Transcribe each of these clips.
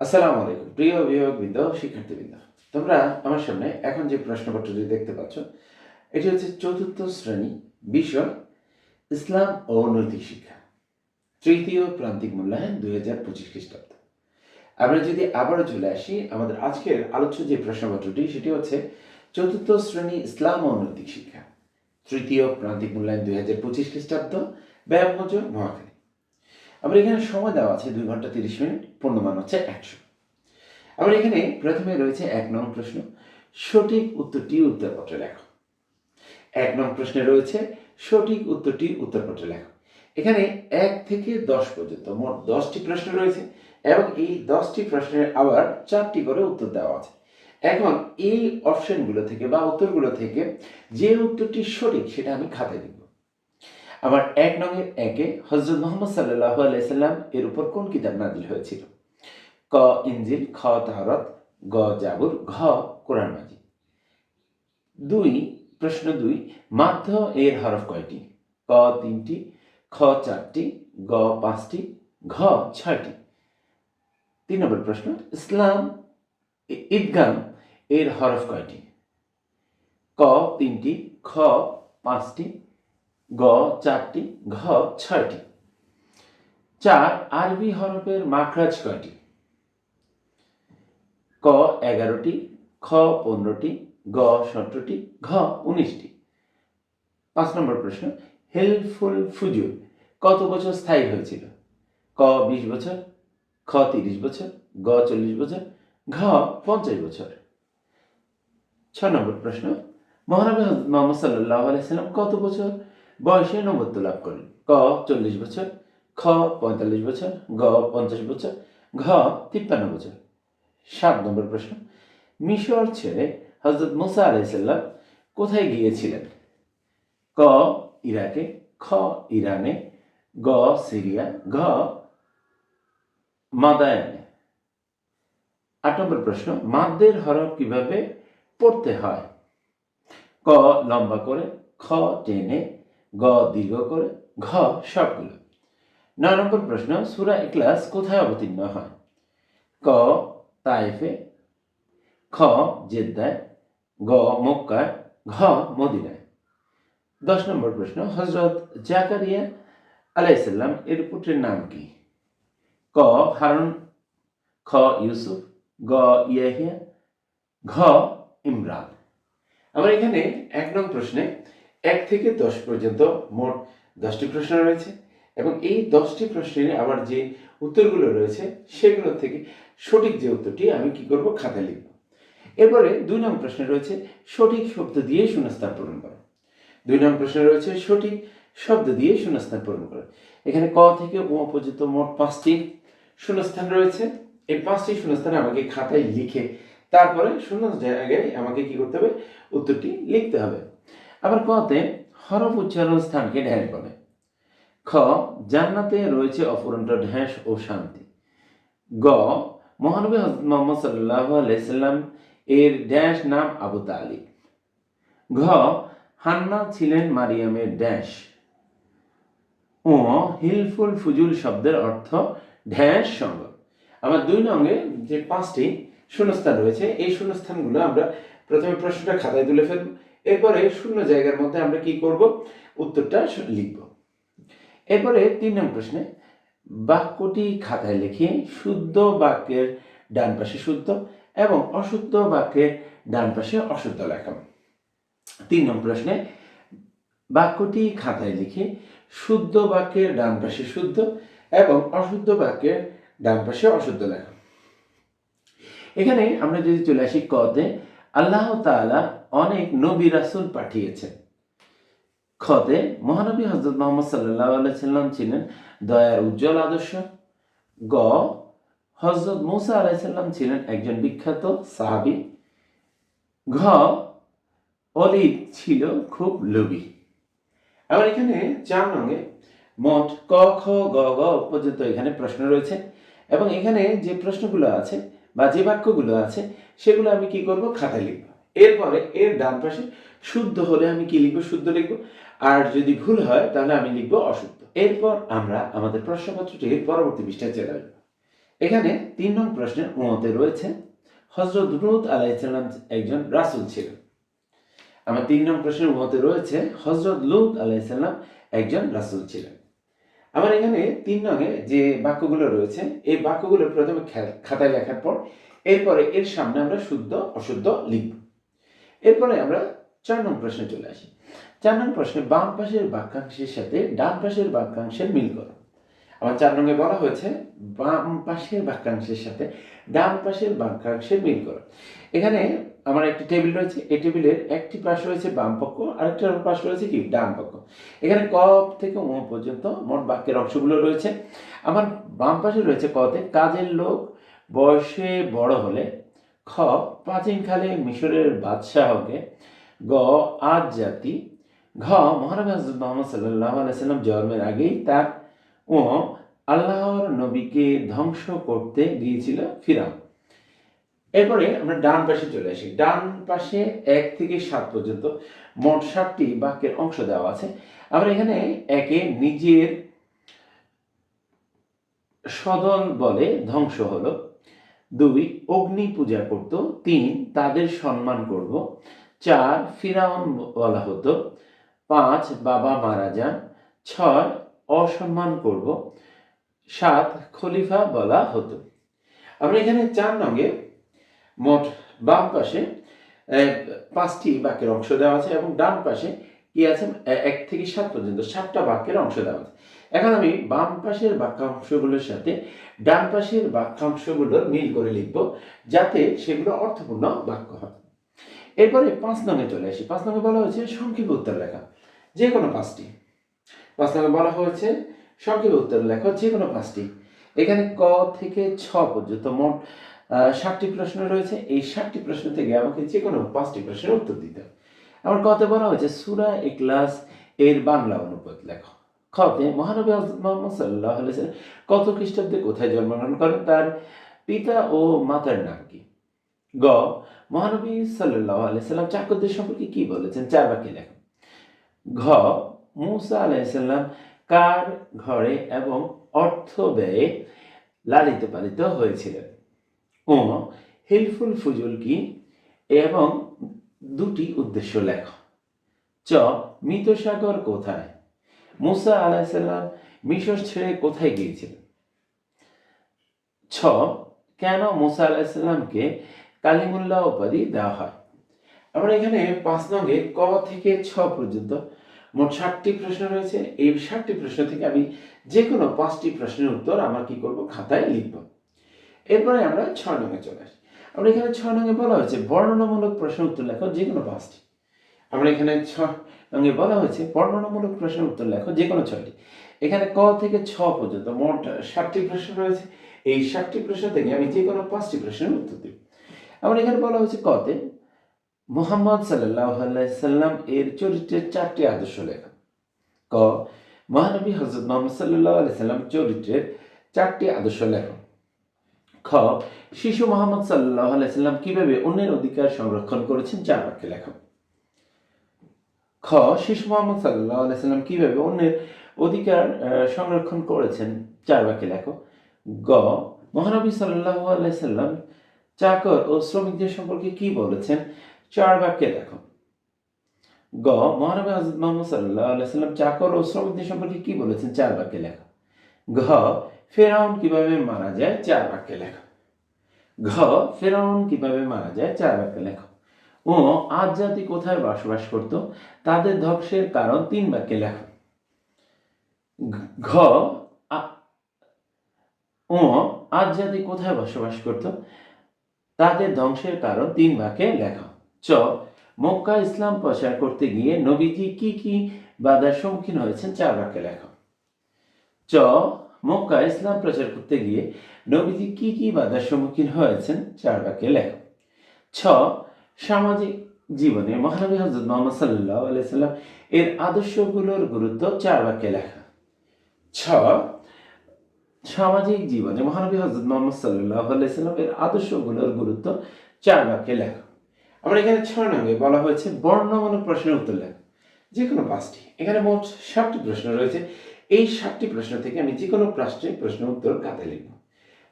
আসসালামু আলাইকুম, প্রিয় অভিভাবকবৃন্দ, শিক্ষার্থীবৃন্দ। তোমরা আমার সামনে এখন যে প্রশ্নপত্রটি দেখতে পাচ্ছ, এটি হচ্ছে চতুর্থ শ্রেণি বিষয় ইসলাম ও নৈতিক শিক্ষা, তৃতীয় প্রান্তিক মূল্যায়ন দুই হাজার পঁচিশ খ্রিস্টাব্দ। আমরা যদি আবারও চলে আসি, আমাদের আজকের আলোচ্য যে প্রশ্নপত্রটি, সেটি হচ্ছে চতুর্থ শ্রেণি ইসলাম ও নৈতিক শিক্ষা, তৃতীয় প্রান্তিক মূল্যায়ন দুই হাজার পঁচিশ খ্রিস্টাব্দ ব্যায়ামগঞ্জ মহাখালী আমার এখানে সময় দেওয়া আছে দুই ঘণ্টা তিরিশ মিনিট, পূর্ণমান হচ্ছে একশো। আমার এখানে প্রথমে রয়েছে এক নং প্রশ্ন, সঠিক উত্তরটি উত্তরপত্রে লেখো। এক নং প্রশ্নে রয়েছে, সঠিক উত্তরটি উত্তরপত্রে লেখো। এখানে এক থেকে দশ পর্যন্ত মোট দশটি প্রশ্ন রয়েছে এবং এই দশটি প্রশ্নের আবার চারটি করে উত্তর দেওয়া আছে। এখন এই অপশনগুলো থেকে বা উত্তরগুলো থেকে যে উত্তরটি সঠিক সেটা আমি খাতায় লিখব। আমার এক নঙের একে হজরত মোহাম্মদ সাল্লাহ আলাইসাল্লাম এর উপর কোন কিতাব নাজিল হয়েছিল? ক ইঞ্জিল খ, তাহরত, গ, জাবুর, ঘ, কোরআন মাজিদ। দুই, প্রশ্ন দুই, মাধ্য এর হরফ কয়টি? ক, তিনটি, খ, চারটি, গ, পাঁচটি, ঘ, ছয়টি। তিন নম্বর প্রশ্ন, ইসলাম ঈদগাম এর হরফ কয়টি? ক, তিনটি, খ, পাঁচটি গ চারটি, ঘ ছয়টি। চার আরবি হরফের মাখরাজ কয়টি? ক এগারোটি, খ পনেরোটি, গ সতেরোটি, ঘ উনিশটি। পাঁচ নম্বর প্রশ্ন হেল্পফুল ফুজুর কত বছর স্থায়ী হয়েছিল? ক বিশ বছর, খ তিরিশ বছর, গ চল্লিশ বছর, ঘ পঞ্চাশ বছর। ছ নম্বর প্রশ্ন মহানবী মোহাম্মদ সাল্লাহ আলাইসাল্লাম কত বছর বয়সে নবত্ব লাভ করেন ক, চল্লিশ বছর। খ, পঁয়তাল্লিশ বছর। গ পঞ্চাশ বছর। ঘ, তিপ্পান্ন বছর। সাত নম্বর প্রশ্ন। মিশর ছেড়ে হজরত মুসা আলাইসাল্লাম কোথায় গিয়েছিলেন? ক, ইরাকে। খ, ইরানে। গ, সিরিয়া। ঘ, মাদায়ানে। আট নম্বর প্রশ্ন। মাদ্দের হরফ কীভাবে পড়তে হয়? ক, লম্বা করে। খ, টেনে। গ দীর্ঘ করে, ঘ সবগুলো। নয় নম্বর প্রশ্ন, সুরা ইকলাস কোথায় অবতীর্ণ হয়? ক তাইফে, খ জেদ্দায়, গ মক্কায়, ঘ মদিনায়। দশ নম্বর প্রশ্ন হজরত জাকারিয়া আলাইসাল্লাম এর পুত্রের নাম কি? ক হারুন, খ ইউসুফ, গ ইয়াহিয়া, ঘ ইমরান। আবার এখানে এক নং প্রশ্নে এক থেকে দশ পর্যন্ত মোট দশটি প্রশ্ন রয়েছে এবং এই দশটি প্রশ্নের আবার যে উত্তরগুলো রয়েছে সেগুলো থেকে সঠিক যে উত্তরটি আমি কি করব খাতায় লিখব। এরপরে দুই নং প্রশ্নে রয়েছে, সঠিক শব্দ দিয়ে শূন্যস্থান পূরণ করো। দুই নং প্রশ্নে রয়েছে, সঠিক শব্দ দিয়ে শূন্যস্থান পূরণ করো। এখানে ক থেকে ও পর্যন্ত মোট পাঁচটি শূন্যস্থান রয়েছে। এই পাঁচটি শূন্যস্থান আমাকে খাতায় লিখে তারপরে শূন্য জায়গায় আমাকে কি করতে হবে? উত্তরটি লিখতে হবে। আবার কতে হরফ উচ্চারণ স্থানকে ঢ্যাস বলে। খ, জান্নাতে রয়েছে অফুরন্ত ঢ্যাস ও শান্তি। গ, মহানবী হজরত মোহাম্মদ সাল্লাহ আলাইসাল্লাম এর ড্যাশ নাম আবু তালিব। ঘ, হান্না ছিলেন মারিয়ামের ড্যাশ ও হিলফুল ফুজুল শব্দের অর্থ ঢ্যাস সঙ্গ। আমার দুই নঙ্গে যে পাঁচটি শূন্যস্থান রয়েছে, এই শূন্যস্থানগুলো আমরা প্রথমে প্রশ্নটা খাতায় তুলে ফেলব। এরপরে শূন্য জায়গার মধ্যে আমরা কি করব? উত্তরটা লিখব। এরপরে তিন নম্বর প্রশ্নে, বাক্যটি খাতায় লিখে শুদ্ধ বাক্যের ডান পাশে শুদ্ধ এবং অশুদ্ধ বাক্যের ডান পাশে অশুদ্ধ লেখা। তিন নম্বর প্রশ্নে, বাক্যটি খাতায় লিখে শুদ্ধ বাক্যের ডান পাশে শুদ্ধ এবং অশুদ্ধ বাক্যের ডান পাশে অশুদ্ধ লেখা। এখানে আমরা যদি চলে আসি কতে আল্লাহ তাআলা অনেক নবী রাসুল পাঠিয়েছেন। খতে মহানবী হজরত মোহাম্মদ সাল্লাহ আলাইসাল্লাম ছিলেন দয়ার উজ্জ্বল আদর্শ। গ হজরত মুসা আলাইসাল্লাম ছিলেন একজন বিখ্যাত সাহাবি। ঘ অলিদ ছিল খুব লোভী। আবার এখানে চার নঙ্গে মোট ক, খ, গ গ পর্যন্ত এখানে প্রশ্ন রয়েছে এবং এখানে যে প্রশ্নগুলো আছে বা যে বাক্যগুলো আছে, সেগুলো আমি কি করব? খাতায় লিখব। এরপরে এর ডান পাশে শুদ্ধ হলে আমি কি লিখব? শুদ্ধ লিখব। আর যদি ভুল হয়, তাহলে আমি লিখব অশুদ্ধ। এরপর আমরা আমাদের প্রশ্নপত্রটির পরবর্তী পৃষ্ঠায় চলে আসব। এখানে তিন নং প্রশ্নের উমতে রয়েছে। হজরত লুত আলাইসাল্লাম একজন রাসূল ছিলেন। আমার তিন নং প্রশ্নের উমতে রয়েছে। হজরত লুত আলাইসাল্লাম একজন রাসূল ছিলেন। আমার এখানে তিন নঙে যে বাক্যগুলো রয়েছে, এই বাক্যগুলো প্রথমে খাতায় লেখার পর, এরপরে এর সামনে আমরা শুদ্ধ, অশুদ্ধ লিখব। এরপরে আমরা চার নং প্রশ্নে চলে আসি। চার নং প্রশ্নে বাম পাশের বাক্যাংশের সাথে ডান পাশের বাক্যাংশের মিল করো। আমার চার নঙ্গে বলা হয়েছে, বাম পাশের বাক্যাংশের সাথে ডান পাশের বাক্যাংশের মিল করো। এখানে আমার একটি টেবিল রয়েছে, এই টেবিলের একটি পাশ রয়েছে বাম পক্ষ, আরেকটা পাশ রয়েছে কি? ডান পক্ষ। এখানে ক থেকে ও পর্যন্ত মোট বাক্যের অংশগুলো রয়েছে। আমার বাম পাশে রয়েছে কতে, কাজের লোক বয়সে বড় হলে খ, প্রাচীনকালে মিশরের বাদশাহকে গ, আজ জাতি। ঘ, মহানবী হজরত মোহাম্মদ সাল্লাহ আলাইসাল্লাম জন্মের আগেই তার ও আল্লাহর নবীকে ধ্বংস করতে গিয়েছিল ফিরাম এরপরে আমরা ডান পাশে চলে আসি। ডান পাশে এক থেকে সাত পর্যন্ত মোট সাতটি বাক্যের অংশ দেওয়া আছে। আমরা এখানে একে নিজের সদল বলে ধ্বংস হলো। দুই, অগ্নি পূজা করত। তিন, তাদের সম্মান করব। চার, ফিরাউন বলা হতো। পাঁচ, বাবা মারা যান। ছয়, অসম্মান করব। সাত, খলিফা বলা হতো। আমরা এখানে চার নঙ্গে মোট বাম পাশে পাঁচটি বাক্যের অংশ দেওয়া আছে এবং ডান পাশে কি আছে? এক থেকে সাত পর্যন্ত সাতটা বাক্যের অংশ দেওয়া আছে। এখন আমি বাম পাশের বাক্যাংশগুলোর সাথে ডান পাশের বাক্যাংশগুলোর মিল করে লিখব, যাতে সেগুলো অর্থপূর্ণ বাক্য হয়। এরপরে পাঁচ নঙে চলে আসি। পাঁচ নঙে বলা হয়েছে সংক্ষেপে উত্তর লেখা যে কোনো পাঁচটি। পাঁচ নঙে বলা হয়েছে সংক্ষেপে উত্তর লেখা যে কোনো পাঁচটি। এখানে ক থেকে ছ পর্যন্ত মোট ষাটটি প্রশ্ন রয়েছে। এই ষাটটি প্রশ্ন থেকে আমাকে যে কোনো পাঁচটি প্রশ্নের উত্তর দিতে হবে। আমার কতে বলা হয়েছে, সুরা এক্লাস এর বাংলা অনুবাদ লেখো। খতে মহানবী মোহাম্মদ সাল্লাহ আলাইসাল্লাম কত খ্রিস্টাব্দে কোথায় জন্মগ্রহণ করেন? তার পিতা ও মাতার নাম কি? গ, মহানবী সাল্লাহ আলাইসাল্লাম চাকরদের সম্পর্কে কি বলেছেন? চার বাক্যে লেখো। ঘ, মুসা আলাইসাল্লাম কার ঘরে এবং অর্থ ব্যয়ে লালিত পালিত হয়েছিলেন? ও হিলফুল ফুজুল কি? এবং দুটি উদ্দেশ্য লেখ। চ, মৃত সাগর কোথায়? মুসা আলাইসাল্লাম মিশর ছেড়ে কোথায় গিয়েছিলেন? ছ, কেন মুসা আলাইসাল্লামকে কালিমুল্লাহ উপাধি দেওয়া হয়? আমরা এখানে পাঁচ নঙ্গে ক থেকে ছ পর্যন্ত মোট ষাটটি প্রশ্ন রয়েছে। এই ষাটটি প্রশ্ন থেকে আমি যে কোনো পাঁচটি প্রশ্নের উত্তর আমার কি করব? খাতায় লিখব। এরপরে আমরা ছয় নঙ্গে চলে আসি। আমরা এখানে ছয় নঙ্গে বলা হয়েছে, বর্ণনামূলক প্রশ্ন উত্তর লেখো যে কোনো পাঁচটি। আমরা এখানে ছ নঙ্গে বলা হয়েছে, বর্ণনামূলক প্রশ্নের উত্তর লেখো যে কোনো ছয়টি। এখানে ক থেকে ছ পর্যন্ত মোট ষাটটি প্রশ্ন রয়েছে। এই ষাটটি প্রশ্ন থেকে আমি যে কোনো পাঁচটি প্রশ্নের উত্তর দিব। আমরা এখানে বলা হয়েছে কতে মোহাম্মদ সাল্লাহ সাল্লাম এর চরিত্রের চারটি আদর্শ লেখা। ক, মহানবী হজরত মোহাম্মদ সাল্লাহ সাল্লাম চরিত্রের চারটি আদর্শ লেখা। খ শিশু মোহাম্মদ সাল্লাহ সাল্লাম কীভাবে অন্যের অধিকার সংরক্ষণ করেছেন চার বাক্যে লেখা। খ, শিশু মোহাম্মদ সাল্লাহ সাল্লাম কীভাবে অন্যের অধিকার সংরক্ষণ করেছেন চার বাক্যে লেখো। গ, মহানবী সাল্লাহ সাল্লাম চাকর ও শ্রমিকদের সম্পর্কে কি বলেছেন চার বাক্যে লেখো। গ, মহানবী হজরত মোহাম্মদ সাল্লাহ সাল্লাম চাকর ও শ্রমিকদের সম্পর্কে কি বলেছেন চার বাক্যে লেখো। ঘ, ফেরাউন কীভাবে মারা যায় চার বাক্যে লেখো। ঘ, ফেরাউন কীভাবে মারা যায় চার বাক্যে লেখো। ও আজ জাতি কোথায় বসবাস করত? তাদের ধ্বংসের কারণ তিন বাক্যে লেখো। ঘ- ও আজ জাতি কোথায় বসবাস করত? তাদের ধ্বংসের কারণ তিন লেখা। চ, মক্কা ইসলাম প্রচার করতে গিয়ে নবীজি কি কি বাধার সম্মুখীন হয়েছেন চার বাক্যে লেখা। চ মক্কা ইসলাম প্রচার করতে গিয়ে নবীজি কি কি বাধার সম্মুখীন হয়েছেন চার বাক্যে লেখা। ছ, সামাজিক জীবনে মহানবী হজরত মোহাম্মদ সাল্লাহ আলাইসাল্লাম এর আদর্শগুলোর গুরুত্ব চার বাক্যে লেখা। ছ, সামাজিক জীবনে মহানবী হজরত মোহাম্মদ সাল্লাহ আলাইসাল্লাম এর আদর্শগুলোর গুরুত্ব চার বাক্যে লেখা। আমরা এখানে ছয় নঙ্গে বলা হয়েছে বর্ণমূলক প্রশ্নের উত্তর লেখা। যে কোনো পাঁচটি। এখানে মোট ষাটটি প্রশ্ন রয়েছে। এই সাতটি প্রশ্ন থেকে আমি যে কোনো প্রশ্নে প্রশ্ন উত্তর কাতে লিখব।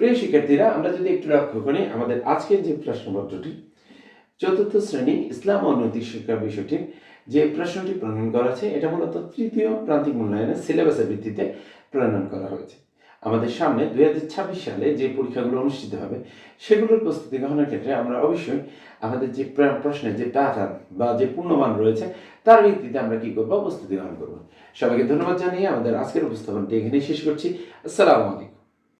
প্রিয় শিক্ষার্থীরা, আমরা যদি একটু লক্ষ্য করি, আমাদের আজকের যে প্রশ্নপত্রটি, চতুর্থ শ্রেণি ইসলাম নৈতিক শিক্ষা বিষয়টির যে প্রশ্নটি প্রণয়ন করা আছে এটা মূলত তৃতীয় প্রান্তিক মূল্যায়নের সিলেবাসের ভিত্তিতে প্রণয়ন করা হয়েছে। আমাদের সামনে দুই হাজার ছাব্বিশ সালে যে পরীক্ষাগুলো অনুষ্ঠিত হবে, সেগুলোর প্রস্তুতি গ্রহণের ক্ষেত্রে আমরা অবশ্যই আমাদের যে প্র- প্রশ্নের যে প্যাটার্ন বা যে পূর্ণমান রয়েছে, তার ভিত্তিতে আমরা কি করব? প্রস্তুতি গ্রহণ করব। সবাইকে ধন্যবাদ জানিয়ে আমাদের আজকের উপস্থাপনটি এখানেই শেষ করছি। আসসালামু আলাইকুম।